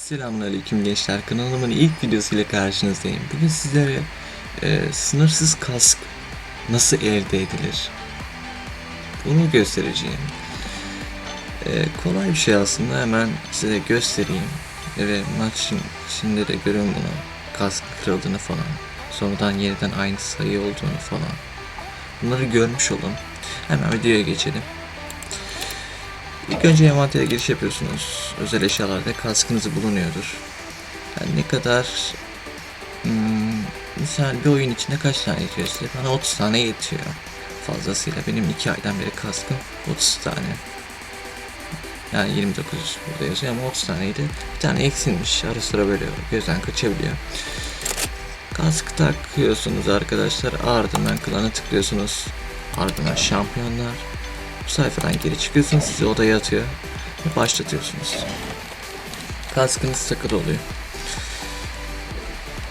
Selamünaleyküm gençler. Kanalımın ilk videosuyla karşınızdayım. Bugün sizlere e, sınırsız kask nasıl elde edilir? Bunu göstereceğim. E, kolay bir şey aslında. Hemen size göstereyim. Ve maç içinde de görün bunu. Kask kırıldığını falan. Sonradan yeniden aynı sayı olduğunu falan. Bunları görmüş olun. Hemen videoya geçelim. İlk önce envantere giriş yapıyorsunuz. Özel eşyalarda kaskınızı bulunuyordur. Yani ne kadar hmm, misal bir oyun içinde kaç tane yetiyor size? Bana 30 tane yetiyor. Fazlasıyla benim 2 aydan beri kaskım 30 tane. Yani 29 burada yazıyor ama 30 taneydi. Bir tane eksilmiş. Ara sıra böyle gözden kaçabiliyor. Kask takıyorsunuz arkadaşlar. Ardından klanı tıklıyorsunuz. Ardından şampiyonlar. Bu sayfadan geri çıkıyorsunuz. Sizi odaya atıyor. Ve başlatıyorsunuz. Kaskınız takılı oluyor.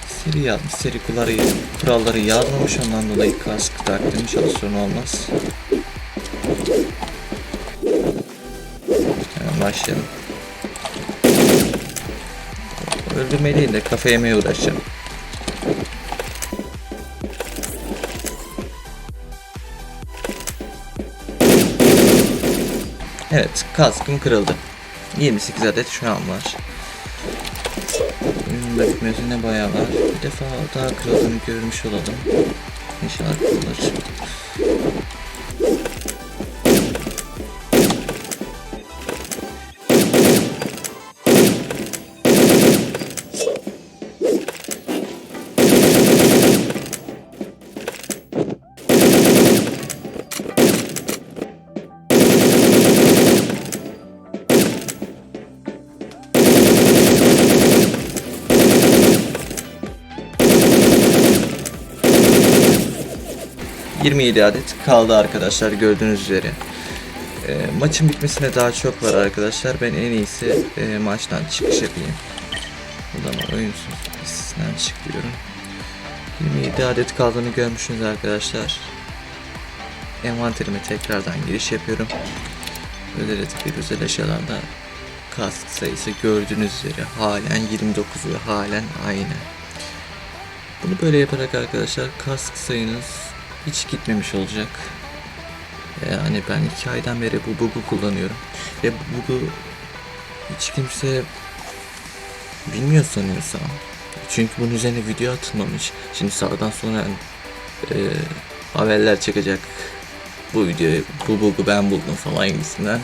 Seri yazmış. Seri kuralları, kuralları yazmamış. Ondan dolayı kask taktım. İnşallah sorun olmaz. Hemen başlayalım. Öldürmeyi değil de kafa yemeye uğraşacağım. Evet, kaskım kırıldı. 28 adet şu an var. Da bitmesine bayağı var. Bir defa daha kırıldığını görmüş olalım. İnşallah kırılır. ...27 adet kaldı arkadaşlar gördüğünüz üzere. E, maçın bitmesine daha çok var arkadaşlar. Ben en iyisi e, maçtan çıkış yapayım. Buradan oyunsuz listesinden çıkıyorum. 27 adet kaldığını görmüşsünüz arkadaşlar. Envanterime tekrardan giriş yapıyorum. Özel etik özel eşyalarda kask sayısı gördüğünüz üzere halen 29 ve halen aynı. Bunu böyle yaparak arkadaşlar kask sayınız hiç gitmemiş olacak. Yani ben iki aydan beri bu bug'u kullanıyorum. Ve bu bug'u hiç kimse bilmiyor sanıyorsam. Çünkü bunun üzerine video atılmamış. Şimdi sağdan sonra e, haberler çıkacak. Bu videoyu, bu bug'u ben buldum falan gibisinden.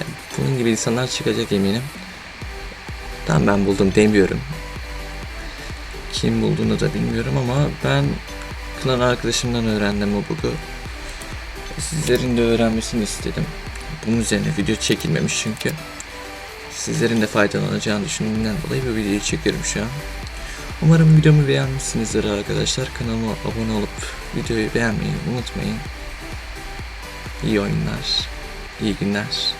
Yani bunun gibi insanlar çıkacak eminim. Tam ben buldum demiyorum. Kim bulduğunu da bilmiyorum ama ben klan arkadaşımdan öğrendim o bug'u. Sizlerin de öğrenmesini istedim. Bunun üzerine video çekilmemiş çünkü. Sizlerin de faydalanacağını düşündüğümden dolayı bu videoyu çekiyorum şu an. Umarım videomu beğenmişsinizdir arkadaşlar. Kanalıma abone olup videoyu beğenmeyi unutmayın. İyi oyunlar, iyi günler.